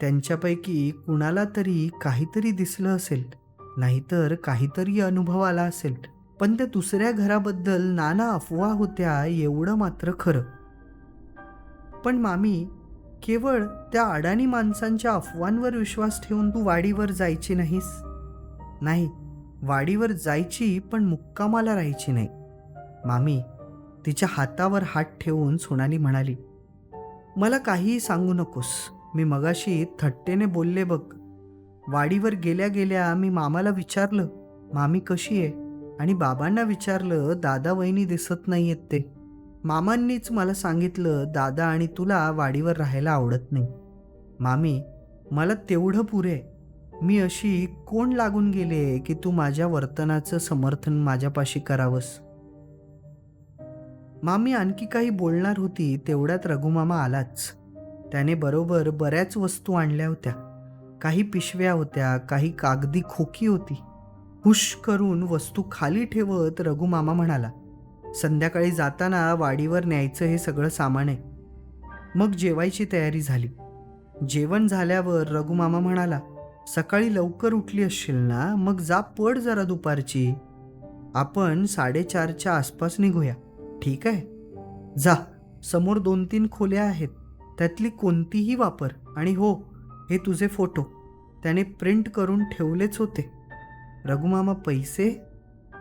त्यांच्यापैकी कुणाला तरी काहीतरी दिसलं असेल. नाहीतर काहीतरी अनुभव आला असेल. पण त्या दुसऱ्या घराबद्दल नाना अफवा होत्या एवढं मात्र खरं. पण मामी केवळ त्या अडाणी माणसांच्या अफवांवर विश्वास ठेवून तू वाडीवर जायची नाहीस? नाही वाडीवर जायची पण मुक्कामाला राहायची नाही. मामी तिच्या हातावर हात ठेवून सोनाली म्हणाली मला काहीही सांगू नकोस. मी मगाशी थट्टेने बोलले बघ. वाडीवर गेल्या गेल्या मी मामाला विचारलं मामी कशी आहे? आणि बाबांना विचारलं दादा वहिनी दिसत आहेत ते. मामांनीच मला सांगितलं दादा आणि तुला वाडीवर राहायला आवडत नाही. मामी मला तेवढं पुरे. मी अशी कोण लागून गेले की तू माझ्या वर्तनाचं समर्थन माझ्यापाशी करावंस? मामी आणखी काही बोलणार होती तेवढ्यात रघुमामा आलाच. त्याने बरोबर बऱ्याच वस्तू आणल्या होत्या. काही पिशव्या होत्या काही कागदी खोकी होती. हुश करून वस्तू खाली ठेवत रघुमामा म्हणाला संध्याकाळी जाताना वाडीवर न्यायचं हे सगळं सामान आहे. मग जेवायची तयारी झाली. जेवण झाल्यावर रघुमामा म्हणाला सकाळी लवकर उठली असशील ना मग जा पड जरा दुपारची. आपण साडेचारच्या आसपास निघूया. ठीक आहे? जा. समोर दोन तीन खोल्या आहेत. त्यातली कोणतीही वापर आणि हो हे तुझे फोटो त्याने प्रिंट करून ठेवलेच होते. रघुमामा पैसे?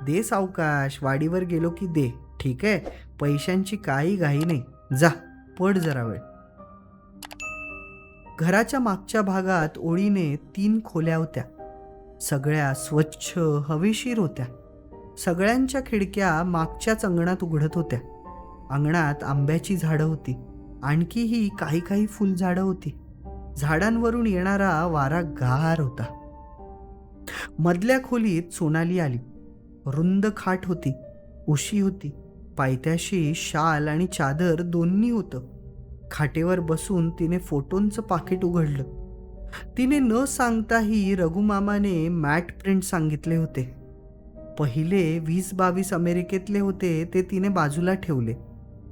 दे सावकाश वाडीवर गेलो की दे ठीक आहे पैशांची काही घाई नाही. जा पड जरा वेळ. घराच्या मागच्या भागात ओळीने तीन खोल्या होत्या. सगळ्या स्वच्छ हवेशीर होत्या. सगळ्यांच्या खिडक्या मागच्याच अंगणात उघडत होत्या. अंगणात आंब्याची झाडं होती. आणखीही काही काही फुलझाडं होती. झाडांवरून येणारा वारा गार होता. मधल्या खोलीत सोनाली आली. रुंद खाट होती. उशी होती. पायथ्याशी शाल आणि चादर दोन्ही होतं. खाटेवर बसून तिने फोटोंचं पाकिट उघडलं. तिने न सांगताही रघुमामाने मॅट प्रिंट सांगितले होते. पहिले वीस बावीस अमेरिकेतले होते ते तिने बाजूला ठेवले.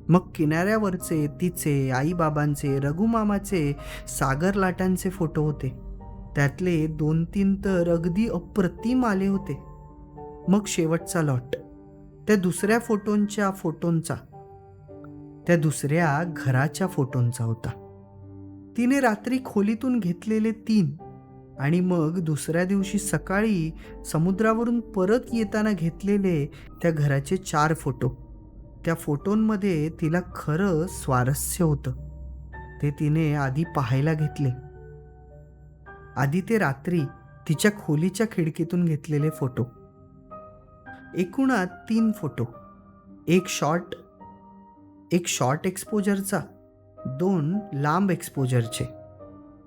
मग किनाऱ्यावरचे तिचे आईबाबांचे रघुमामाचे सागर लाटांचे फोटो होते. त्यातले दोन तीन तर अगदी अप्रतिम आले होते. मग शेवटचा लॉट. त्या दुसऱ्या फोटोंच्या फोटोंचा. त्या दुसऱ्या घराच्या फोटोंचा होता. तिने रात्री खोलीतून घेतलेले तीन आणि मग दुसऱ्या दिवशी सकाळी समुद्रावरून परत येताना घेतलेले त्या घराचे चार फोटो. त्या फोटोंमध्ये तिला खरं स्वारस्य होतं. ते तिने आधी पाहायला घेतले. आधी ते रात्री तिच्या खोलीच्या खिडकीतून घेतलेले फोटो. एकूणात तीन फोटो. एक शॉर्ट एक शॉर्ट एक्सपोजरचा दोन लांब एक्सपोजरचे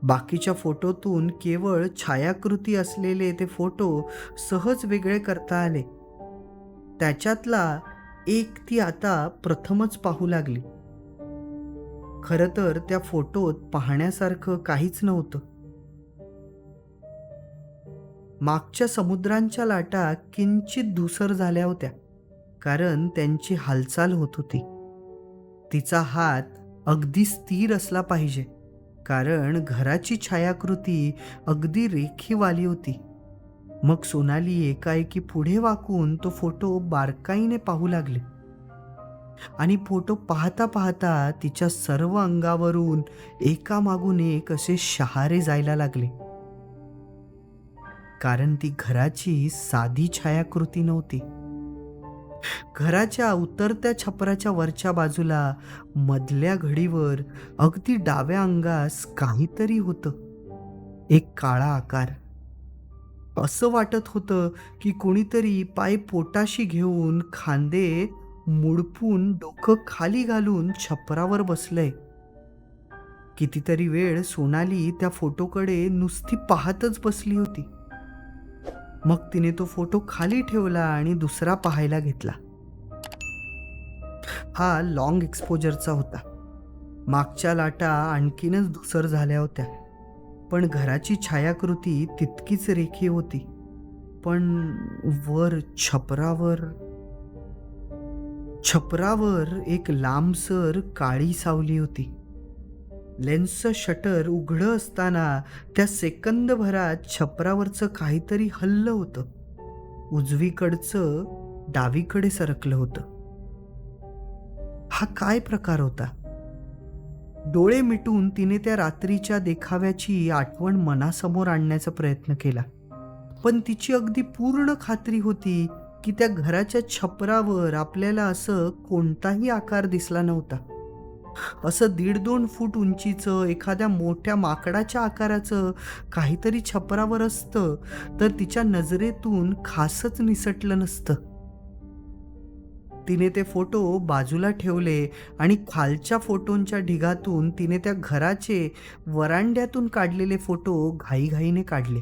बाकीच्या फोटोतून केवळ छायाकृती असलेले ते फोटो सहज वेगळे करता आले. त्याच्यातला एक ती आता प्रथमच पाहू लागली. खरं तर त्या फोटोत पाहण्यासारखं काहीच नव्हतं. मागच्या समुद्रांच्या लाटा किंचित धुसर झाल्या होत्या कारण त्यांची हालचाल होत होती. तिचा हात अगदी स्थिर असला पाहिजे कारण घराची छायाकृती अगदी रेखीवाली होती. मग सोनाली एकाएकी पुढे वाकून तो फोटो बारकाईने पाहू लागले. आणि फोटो पाहता पाहता तिच्या सर्व अंगावरून एकामागून एक असे शहारे जायला लागले. कारण ती घराची साधी छायाकृती नव्हती. घराच्या उतरत्या छपराच्या वरच्या बाजूला मधल्या घडीवर अगदी डाव्या अंगास काहीतरी होतं. एक काळा आकार. असं वाटत होतं की कोणीतरी पाय पोटाशी घेऊन खांदे मुडपून डोकं खाली घालून छपरावर बसलंय. कितीतरी वेळ सोनाली त्या फोटोकडे नुसती पाहतच बसली होती. मग तिने तो फोटो खाली ठेवला आणि दुसरा पाहायला घेतला. हा लॉंग एक्सपोजरचा होता. मागच्या लाटा आणखीनच धुसर झाल्या होत्या. पण घराची छायाकृती तितकीच रेखी होती. पण वर छपरावर छपरावर एक लांबसर काळी सावली होती. लेन्सचं शटर उघडं असताना त्या सेकंदभरात छपरावरचं काहीतरी हल्लं होतं. उजवीकडचं डावीकडे सरकलं होतं. हा काय प्रकार होता? डोळे मिटून तिने त्या रात्रीच्या देखाव्याची आठवण मनासमोर आणण्याचा प्रयत्न केला. पण तिची अगदी पूर्ण खात्री होती की त्या घराच्या छपरावर आपल्याला असं कोणताही आकार दिसला नव्हता. असं दीड दोन फूट उंचीचं एखाद्या मोठ्या माकडाच्या आकाराचं काहीतरी छपरावर असतं तर तिच्या नजरेतून खासच निसटलं नसतं. तिने ते फोटो बाजूला ठेवले आणि खालच्या फोटोंच्या ढिगातून तिने त्या घराचे वरांड्यातून काढलेले फोटो घाईघाईने काढले.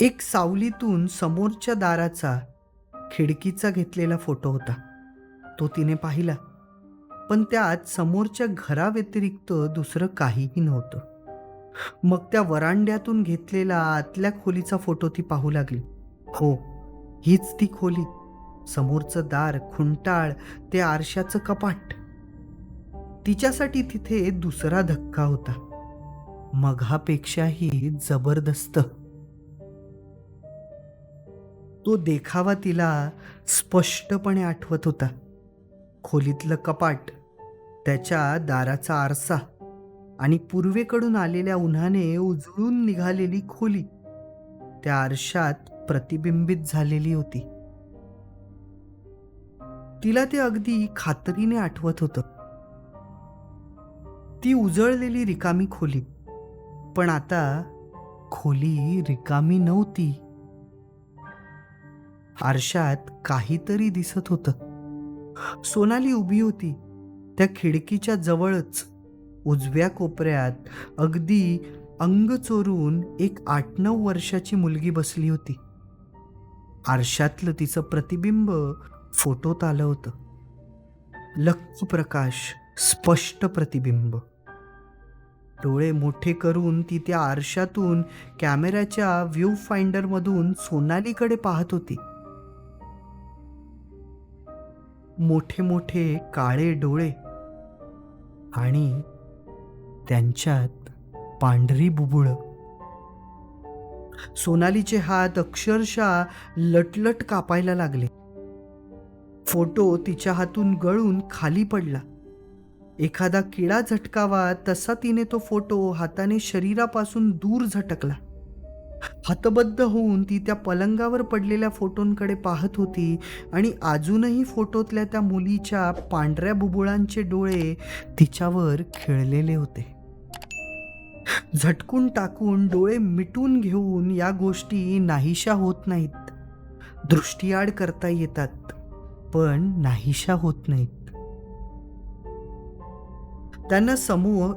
एक सावलीतून समोरच्या दाराचा खिडकीचा घेतलेला फोटो होता. तो तिने पाहिला. पण त्यात समोरच्या घराव्यतिरिक्त दुसरं काहीही नव्हतं. मग त्या वरांड्यातून घेतलेला आतल्या खोलीचा फोटो ती पाहू लागली. हो हीच ती खोली. समोरचं दार खुंटाळ ते आरशाचं कपाट. तिच्यासाठी तिथे दुसरा धक्का होता. मघापेक्षाही जबरदस्त. तो देखावा तिला स्पष्टपणे आठवत होता. खोलीतलं कपाट त्याच्या दाराचा आरसा. आणि पूर्वेकडून आलेल्या उन्हाने उजळून निघालेली खोली. त्या आरशात प्रतिबिंबित झालेली होती. तिला ते अगदी खात्रीने आठवत होतं. ती उजळलेली रिकामी खोली. पण आता खोली रिकामी नव्हती. आरशात काहीतरी दिसत होतं. सोनाली उभी होती. त्या खिडकीच्या जवळच. उजव्या कोपऱ्यात अगदी अंग चोरून एक आठ नऊ वर्षाची मुलगी बसली होती. आरशातलं तिचं प्रतिबिंब फोटोत आलं होतं. लख्ख प्रकाश स्पष्ट प्रतिबिंब. डोळे मोठे करून ती त्या आरशातून कॅमेऱ्याच्या व्ह्यू फाइंडरमधून सोनालीकडे पाहत होती. मोठे मोठे काळे डोळे आणि त्यांच्यात पांढरी बुबुळ. सोनालीचे हात अक्षरशः लटलट कापायला लागले. फोटो तिच्या हातून गळून खाली पडला. एखादा किडा झटकावा तसा तिने तो फोटो हाताने शरीरापासून दूर झटकला. हतबद्ध होऊन ती त्या पलंगावर पडलेल्या फोटोंकडे पाहत होती आणि अजूनही फोटोतल्या त्या मुलीच्या पांढऱ्या बुबुळांचे डोळे तिच्यावर खेळलेले होते. झटकून टाकून डोळे मिटून घेऊन या गोष्टी नाहीशा होत नाहीत. दृष्टीआड करता येतात पण नाहीशा होत नाहीत. त्यांना समूह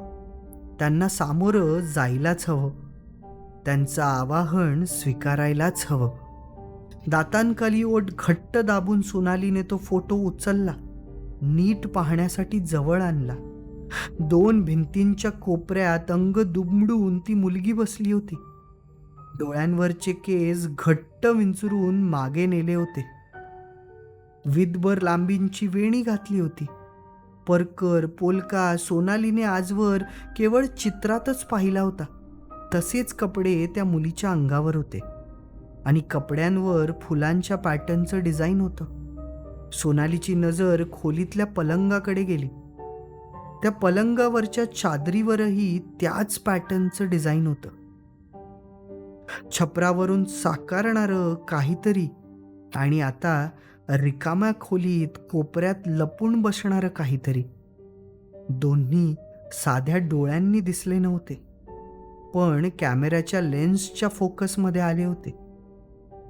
त्यांना सामोरं जायलाच हवं. त्यांचं आवाहन स्वीकारायलाच हवं. दातांखाली ओट घट्ट दाबून सोनालीने तो फोटो उचलला. नीट पाहण्यासाठी जवळ आणला. दोन भिंतींच्या कोपऱ्यात अंग दुमडून ती मुलगी बसली होती. डोळ्यांवरचे केस घट्ट विंचरून मागे नेले होते. विदभर लांबींची वेणी घातली होती. परकर पोलका सोनालीने आजवर केवळ चित्रातच पाहिला होता. तसेच कपडे त्या मुलीच्या अंगावर होते. आणि कपड्यांवर फुलांच्या पॅटर्नचं डिझाईन होतं. सोनालीची नजर खोलीतल्या पलंगाकडे गेली. त्या पलंगावरच्या चादरीवरही त्याच पॅटर्नचं डिझाईन होतं. छपरावरून साकारणारं काहीतरी आणि आता रिकाम्या खोलीत कोपऱ्यात लपून बसणारं काहीतरी. दोन्ही साध्या डोळ्यांनी दिसले नव्हते. पण कॅमेऱ्याच्या लेन्सच्या फोकसमध्ये आले होते.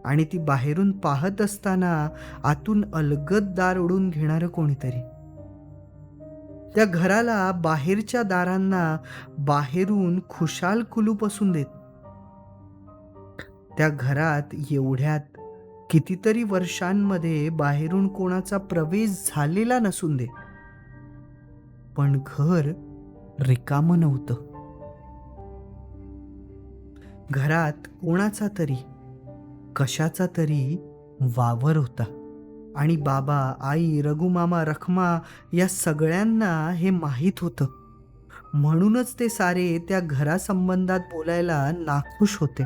आणि ती बाहेरून पाहत असताना आतून अलगद दार उडून घेणारं कोणीतरी. त्या घराला बाहेरच्या दारांना बाहेरून खुशाल कुलूप असून देत. त्या घरात एवढ्यात कितीतरी वर्षांमध्ये बाहेरून कोणाचा प्रवेश झालेला नसून दे पण घर रिकामं नव्हतं. घरात कोणाचा तरी कशाचा तरी वावर होता. आणि बाबा आई रघुमामा रखमा या सगळ्यांना हे माहीत होतं. म्हणूनच ते सारे त्या घरासंबंधात बोलायला नाखुश होते.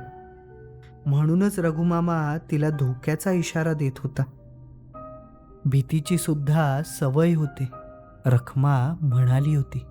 म्हणूनच रघुमामा तिला धोक्याचा इशारा देत होता. भीतीची सुद्धा सवय होते रखमा म्हणाली होती.